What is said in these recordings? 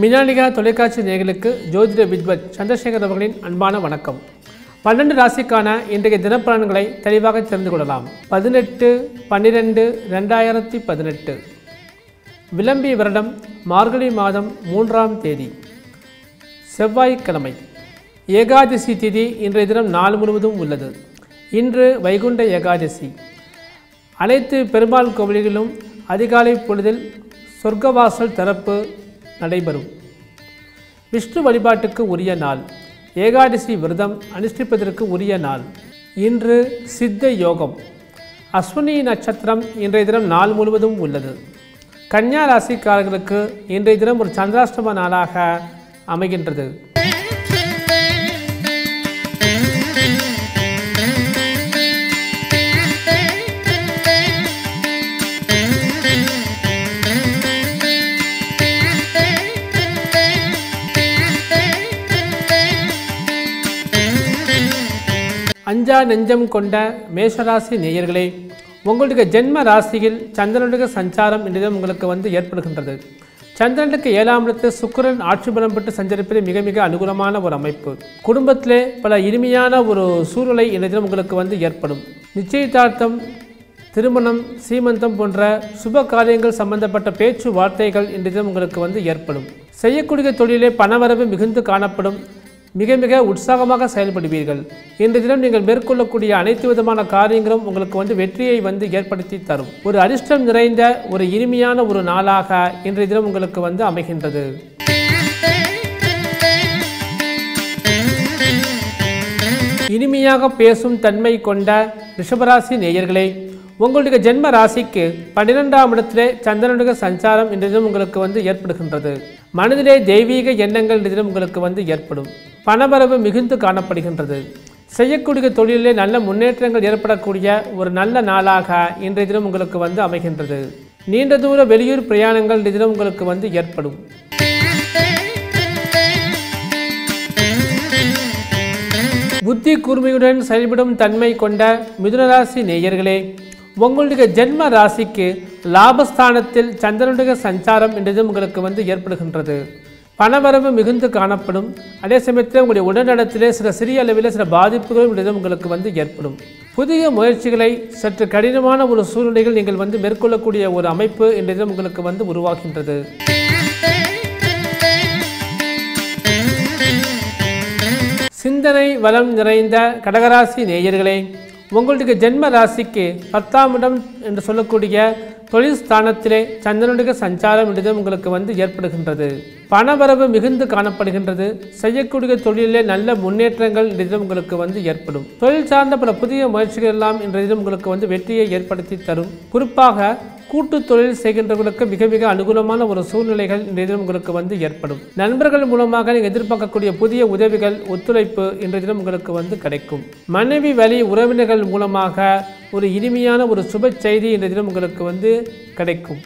மினாலிகா தொலைக்காட்சி நேர்களுக்கு ஜோதிட வித்வத் சந்திரசேகர் அவர்களின் அன்பான வணக்கம். பன்னெண்டு ராசிக்கான இன்றைய தினப்பலன்களை தெளிவாக தெரிந்து கொள்ளலாம். பதினெட்டு பன்னிரெண்டு ரெண்டாயிரத்தி பதினெட்டு. விளம்பி வருடம் மார்கழி மாதம் மூன்றாம் தேதி. செவ்வாய்க்கிழமை. ஏகாதசி திதி இன்றைய தினம் நாள் முழுவதும் உள்ளது. இன்று வைகுண்ட ஏகாதசி. அனைத்து பெருமாள் கோவில்களிலும் அதிகாலை பொழுதில் சொர்க்கவாசல் திறப்பு நடைபெறும். விஷ்ணு வழிபாட்டுக்கு உரிய நாள். ஏகாதசி விரதம் அனுஷ்டிப்பதற்கு உரிய நாள். இன்று சித்த யோகம். அஸ்வினி நட்சத்திரம் இன்றைய தினம் நாள் முழுவதும் உள்ளது. கன்னியா ராசிக்காரர்களுக்கு இன்றைய தினம் ஒரு சந்திராஷ்டம நாளாக அமைகின்றது. அஞ்சா நெஞ்சம் கொண்ட மேஷராசி நேயர்களே உங்களுடைய ஜென்ம ராசியில் சந்திரனுடைய சஞ்சாரம் இன்றைய உங்களுக்கு வந்து ஏற்படுகின்றது. சந்திரனுக்கு ஏழாம் இடத்து சுக்கிரன் ஆட்சி பலம் பெற்று சஞ்சரிப்பது மிக மிக அனுகூலமான ஒரு அமைப்பு. குடும்பத்திலே பல இனிமையான ஒரு சூழ்நிலை இன்றைய உங்களுக்கு வந்து ஏற்படும். நிச்சயதார்த்தம் திருமணம் சீமந்தம் போன்ற சுப காரியங்கள் சம்பந்தப்பட்ட பேச்சு வார்த்தைகள் இன்றைய உங்களுக்கு வந்து ஏற்படும். செய்யக்கூடிய தொழிலே பணவரவு மிகுந்து காணப்படும். மிக மிக உற்சாகமாக செயல்படுவீர்கள். இன்றைய தினம் நீங்கள் மேற்கொள்ளக்கூடிய அனைத்து விதமான காரியங்களும் உங்களுக்கு வந்து வெற்றியை வந்து ஏற்படுத்தி தரும். ஒரு அதிர்ஷ்டம் நிறைந்த ஒரு இனிமையான ஒரு நாளாக இன்றைய தினம் உங்களுக்கு வந்து அமைகின்றது. இனிமையாக பேசும் தன்மை கொண்ட ரிஷபராசி நேயர்களே உங்களுடைய ஜென்ம ராசிக்கு பன்னிரெண்டாம் இடத்திலே சந்திரனுடைய சஞ்சாரம் இன்றைய தினம் உங்களுக்கு வந்து ஏற்படுகின்றது. மனதிலே தெய்வீக எண்ணங்கள் இன்றைய தினம் உங்களுக்கு வந்து ஏற்படும். பணவரவு மிகுந்து காணப்படுகின்றது. செய்யக்கூடிய தொழிலிலே நல்ல முன்னேற்றங்கள் ஏற்படக்கூடிய ஒரு நல்ல நாளாக இன்றைய தினம் உங்களுக்கு வந்து அமைகின்றது. நீண்ட தூர வெளியூர் பிரயாணங்கள் இன்றைய தினம் உங்களுக்கு வந்து ஏற்படும். புத்தி கூர்மையுடன் செயல்படும் தன்மை கொண்ட மிதுனராசி நேயர்களே உங்களுடைய ஜென்ம ராசிக்கு லாபஸ்தானத்தில் சந்திரனுடைய சஞ்சாரம் என்றதும் உங்களுக்கு வந்து ஏற்படுகின்றது. பணவரவு மிகுந்து காணப்படும். அதே சமயத்தில் உங்களுடைய உடல்நலத்திலே சில சிறிய அளவில் சில பாதிப்புகளும் உங்களுக்கு வந்து ஏற்படும். புதிய முயற்சிகளை சற்று கடினமான ஒரு சூழ்நிலைகள் நீங்கள் வந்து மேற்கொள்ளக்கூடிய ஒரு அமைப்பு என்றதும் உங்களுக்கு வந்து உருவாகின்றது. சிந்தனை வளம் நிறைந்த கடகராசி நேயர்களே உங்களுடைய ஜென்ம ராசிக்கு பத்தாம் இடம் என்று சொல்லக்கூடிய தொழில் ஸ்தானத்திலே சந்திரனுடைய சஞ்சாரம் என்றது உங்களுக்கு வந்து ஏற்படுகின்றது. பணவரவு மிகுந்து காணப்படுகின்றது. செய்யக்கூடிய தொழிலே நல்ல முன்னேற்றங்கள் இன்றைய உங்களுக்கு வந்து ஏற்படும். தொழில் சார்ந்த பல புதிய முயற்சிகள் எல்லாம் இன்றைய உங்களுக்கு வந்து வெற்றியை ஏற்படுத்தி தரும். குறிப்பாக கூட்டு தொழில் செய்கின்றவர்களுக்கு மிக மிக அனுகூலமான ஒரு சூழ்நிலைகள் இன்றைய தினம் உங்களுக்கு வந்து ஏற்படும். நண்பர்கள் மூலமாக நீங்கள் எதிர்பார்க்கக்கூடிய புதிய உதவிகள் ஒத்துழைப்பு இன்றைய தினம் உங்களுக்கு வந்து கிடைக்கும். மனைவி வழி உறவினர்கள் மூலமாக ஒரு இனிமையான ஒரு சுப செய்தி இன்றைய தினம் உங்களுக்கு வந்து கிடைக்கும்.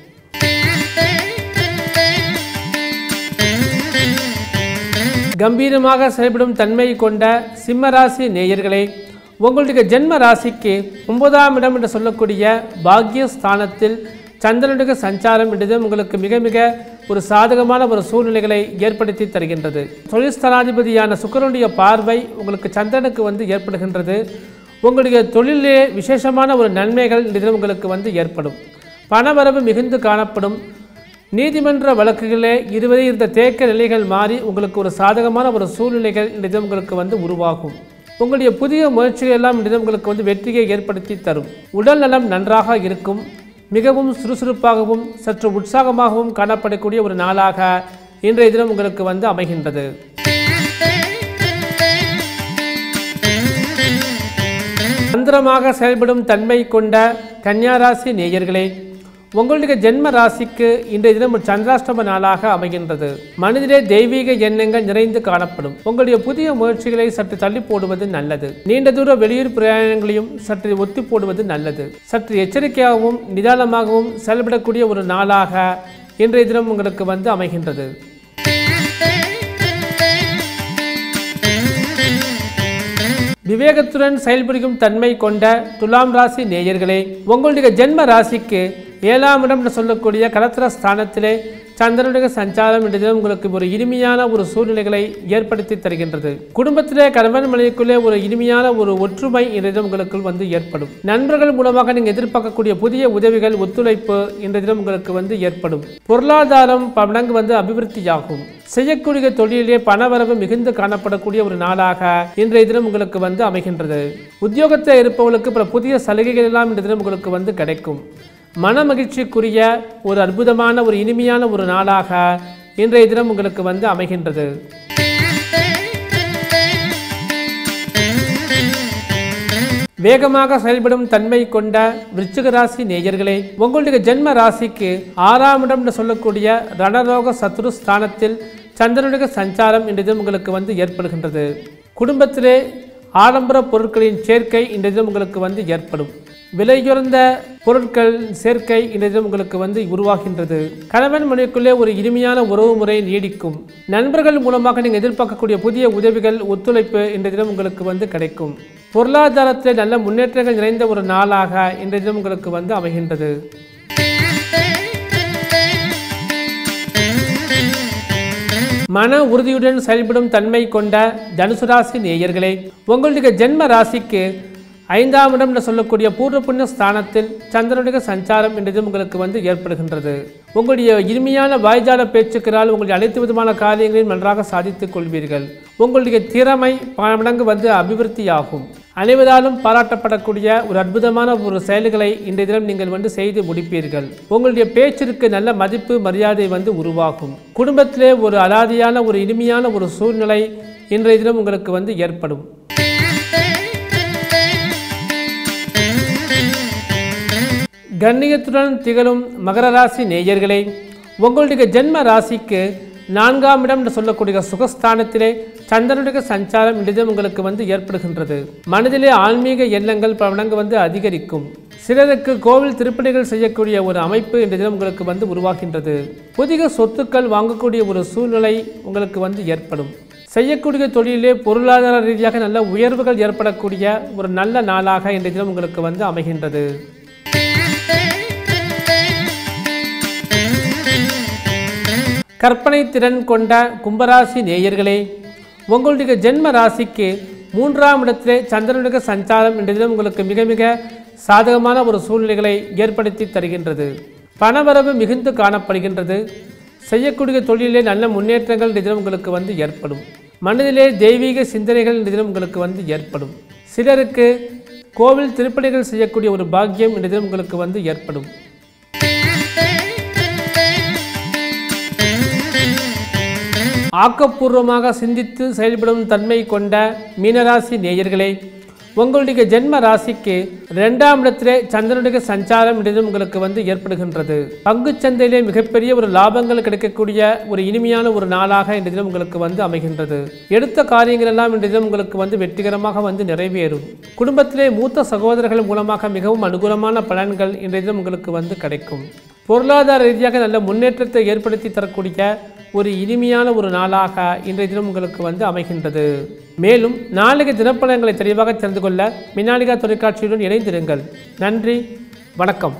கம்பீரமாக செயல்படும் தன்மை கொண்ட சிம்மராசி நேயர்களே உங்களுடைய ஜென்ம ராசிக்கு ஒன்பதாம் இடம் என்று சொல்லக்கூடிய பாக்யஸ்தானத்தில் சந்திரனுடைய சஞ்சாரம் என்றது உங்களுக்கு மிக மிக ஒரு சாதகமான ஒரு சூழ்நிலைகளை ஏற்படுத்தி தருகின்றது. தொழில்ஸ்தலாதிபதியான சுக்கரனுடைய பார்வை உங்களுக்கு சந்திரனுக்கு வந்து ஏற்படுகின்றது. உங்களுடைய தொழிலே விசேஷமான ஒரு நன்மைகள் இன்றைய உங்களுக்கு வந்து ஏற்படும். பணவரவு மிகுந்து காணப்படும். நீதிமன்ற வழக்குகளே இதுவரை இருந்த தேக்க நிலைகள் மாறி உங்களுக்கு ஒரு சாதகமான ஒரு சூழ்நிலைகள் இன்றைய உங்களுக்கு வந்து உருவாகும். உங்களுடைய புதிய முயற்சிகள் எல்லாம் உங்களுக்கு வந்து வெற்றியை ஏற்படுத்தி தரும். உடல் நலம் நன்றாக இருக்கும். மிகவும் சுறுசுறுப்பாகவும் சற்று உற்சாகமாகவும் காணப்படக்கூடிய ஒரு நாளாக இன்றைய தினம் உங்களுக்கு வந்து அமைகின்றது. தந்திரமாக செயல்படும் தன்மை கொண்ட கன்னியாராசி நேயர்களே உங்களுடைய ஜென்ம ராசிக்கு இன்றைய தினம் ஒரு சந்திராஷ்டம நாளாக அமைகின்றது. மனதிலே தெய்வீக எண்ணங்கள் நிறைந்து காணப்படும். உங்களுடைய புதிய முயற்சிகளை சற்று தள்ளி போடுவது நல்லது. நீண்ட தூர வெளியூர் பிரயாணங்களையும் சற்று ஒத்தி போடுவது நல்லது. சற்று எச்சரிக்கையாகவும் நிதானமாகவும் செயல்படக்கூடிய ஒரு நாளாக இன்றைய தினம் உங்களுக்கு வந்து அமைகின்றது. விவேகத்துடன் செயல்புரியும் தன்மை கொண்ட துலாம் ராசி நேயர்களே உங்களுடைய ஜென்ம ராசிக்கு ஏழாம் இடம் என்று சொல்லக்கூடிய கலத்திர ஸ்தானத்திலே சந்திரனுடைய சஞ்சாரம் இன்றைய தினம் உங்களுக்கு ஒரு இனிமையான ஒரு சூழ்நிலைகளை ஏற்படுத்தி தருகின்றது. குடும்பத்திலே கணவன் மனைவிக்குள்ளே ஒரு இனிமையான ஒரு ஒற்றுமை இன்றைய தினம் உங்களுக்கு வந்து ஏற்படும். நண்பர்கள் மூலமாக நீங்கள் எதிர்பார்க்கக்கூடிய புதிய உதவிகள் ஒத்துழைப்பு இன்றைய தினம் உங்களுக்கு வந்து ஏற்படும். பொருளாதாரம் மடங்கு வந்து அபிவிருத்தியாகும். செய்யக்கூடிய தொழிலிலே பணவரவு மிகுந்து காணப்படக்கூடிய ஒரு நாளாக இன்றைய தினம் உங்களுக்கு வந்து அமைகின்றது. உத்தியோகத்தில் இருப்பவர்களுக்கு பல புதிய சலுகைகள் எல்லாம் இன்றைய தினம் உங்களுக்கு வந்து கிடைக்கும். மன மகிழ்ச்சிக்குரிய ஒரு அற்புதமான ஒரு இனிமையான ஒரு நாளாக இன்றைய தினம் உங்களுக்கு வந்து அமைகின்றது. வேகமாக செயல்படும் தன்மை கொண்ட விருச்சிக ராசி நேயர்களே உங்களுடைய ஜென்ம ராசிக்கு ஆறாம் இடம் என்று சொல்லக்கூடிய ரணரோக சத்ரு ஸ்தானத்தில் சந்திரனுடைய சஞ்சாரம் இன்றைய தினம் உங்களுக்கு வந்து ஏற்படுகின்றது. குடும்பத்திலே ஆடம்பர பொருட்களின் சேர்க்கை இன்றைய தினம் உங்களுக்கு வந்து ஏற்படும். விலையுறந்த பொருட்கள் சேர்க்கை இன்றைய உங்களுக்கு வந்து உருவாகின்றது. கணவன் மனைவிக்குள்ளே ஒரு இனிமையான உறவு முறை நீடிக்கும். நண்பர்கள் மூலமாக நீங்கள் எதிர்பார்க்கக்கூடிய புதிய உதவிகள் ஒத்துழைப்பு இன்றைய தினம் உங்களுக்கு வந்து கிடைக்கும். பொருளாதாரத்தில் நல்ல முன்னேற்றங்கள் நிறைந்த ஒரு நாளாக இன்றைய தினம் உங்களுக்கு வந்து அமைகின்றது. மன உறுதியுடன் செயல்படும் தன்மை கொண்ட தனுசு ராசி நேயர்களே உங்களுடைய ஜென்ம ராசிக்கு ஐந்தாம் இடம் என்று சொல்லக்கூடிய பூர்வ புண்ணிய ஸ்தானத்தில் சந்திரனுடைய சஞ்சாரம் என்றதும் உங்களுக்கு வந்து ஏற்படுகின்றது. உங்களுடைய இனிமையான வாய்ஜால பேச்சுக்களால் உங்களுடைய அனைத்து விதமான காரியங்களையும் நன்றாக சாதித்துக் கொள்வீர்கள். உங்களுடைய திறமை பல மடங்கு வந்து அபிவிருத்தியாகும். அனைவராலும் பாராட்டப்படக்கூடிய ஒரு அற்புதமான ஒரு செயல்களை இன்றைய தினம் நீங்கள் வந்து செய்து முடிப்பீர்கள். உங்களுடைய பேச்சிற்கு நல்ல மதிப்பு மரியாதை வந்து உருவாகும். குடும்பத்திலே ஒரு அலாதியான ஒரு இனிமையான ஒரு சூழ்நிலை இன்றைய தினம் உங்களுக்கு வந்து ஏற்படும். கண்ணியத்துடன் திகழும் மகர ராசி நேயர்களே உங்களுடைய ஜென்ம ராசிக்கு நான்காம் இடம் என்று சொல்லக்கூடிய சுகஸ்தானத்திலே சந்திரனுடைய சஞ்சாரம் இன்றைய உங்களுக்கு வந்து ஏற்படுகின்றது. மனதிலே ஆன்மீக எண்ணங்கள் பல மடங்கு வந்து அதிகரிக்கும். சிலருக்கு கோவில் திருப்பணிகள் செய்யக்கூடிய ஒரு அமைப்பு இன்றைய தினம் உங்களுக்கு வந்து உருவாகின்றது. புதிய சொத்துக்கள் வாங்கக்கூடிய ஒரு சூழ்நிலை உங்களுக்கு வந்து ஏற்படும். செய்யக்கூடிய தொழிலே பொருளாதார ரீதியாக நல்ல உயர்வுகள் ஏற்படக்கூடிய ஒரு நல்ல நாளாக இன்றைய தினம் உங்களுக்கு வந்து அமைகின்றது. கற்பனை திறன் கொண்ட கும்பராசி நேயர்களே உங்களுடைய ஜென்ம ராசிக்கு மூன்றாம் இடத்திலே சந்திரனுடைய சஞ்சாரம் என்றதிலும் தினம் உங்களுக்கு மிக மிக சாதகமான ஒரு சூழ்நிலைகளை ஏற்படுத்தி தருகின்றது. பணவரவு மிகுந்து காணப்படுகின்றது. செய்யக்கூடிய தொழிலே நல்ல முன்னேற்றங்கள் என்றதிலும் உங்களுக்கு வந்து ஏற்படும். மனதிலே தெய்வீக சிந்தனைகள் என்றதிலும் உங்களுக்கு வந்து ஏற்படும். சிலருக்கு கோவில் திருப்பணிகள் செய்யக்கூடிய ஒரு பாக்கியம் என்றதிலும் உங்களுக்கு வந்து ஏற்படும். ஆக்கப்பூர்வமாக சிந்தித்து செயல்படும் தன்மை கொண்ட மீனராசி நேயர்களே உங்களுடைய ஜென்ம ராசிக்கு இரண்டாம் இடத்திலே சந்திரனுடைய சஞ்சாரம் இன்றைய உங்களுக்கு வந்து ஏற்படுகின்றது. பங்கு சந்தையிலே மிகப்பெரிய ஒரு லாபங்கள் கிடைக்கக்கூடிய ஒரு இனிமையான ஒரு நாளாக இன்றைய தினம் உங்களுக்கு வந்து அமைகின்றது. எடுத்த காரியங்கள் எல்லாம் இன்றைய தினம் உங்களுக்கு வந்து வெற்றிகரமாக வந்து நிறைவேறும். குடும்பத்திலே மூத்த சகோதரர்கள் மூலமாக மிகவும் அனுகூலமான பலன்கள் இன்றைய தினம் உங்களுக்கு வந்து கிடைக்கும். பொருளாதார ரீதியாக நல்ல முன்னேற்றத்தை ஏற்படுத்தி தரக்கூடிய ஒரு இனிமையான ஒரு நாளாக இன்றைய தினம் உங்களுக்கு வந்து அமைகின்றது. மேலும் நாளைக்கு தினப்படங்களை தெளிவாக தெரிந்து கொள்ள மின்னாலிகா தொலைக்காட்சியுடன் இணைந்திருங்கள். நன்றி வணக்கம்.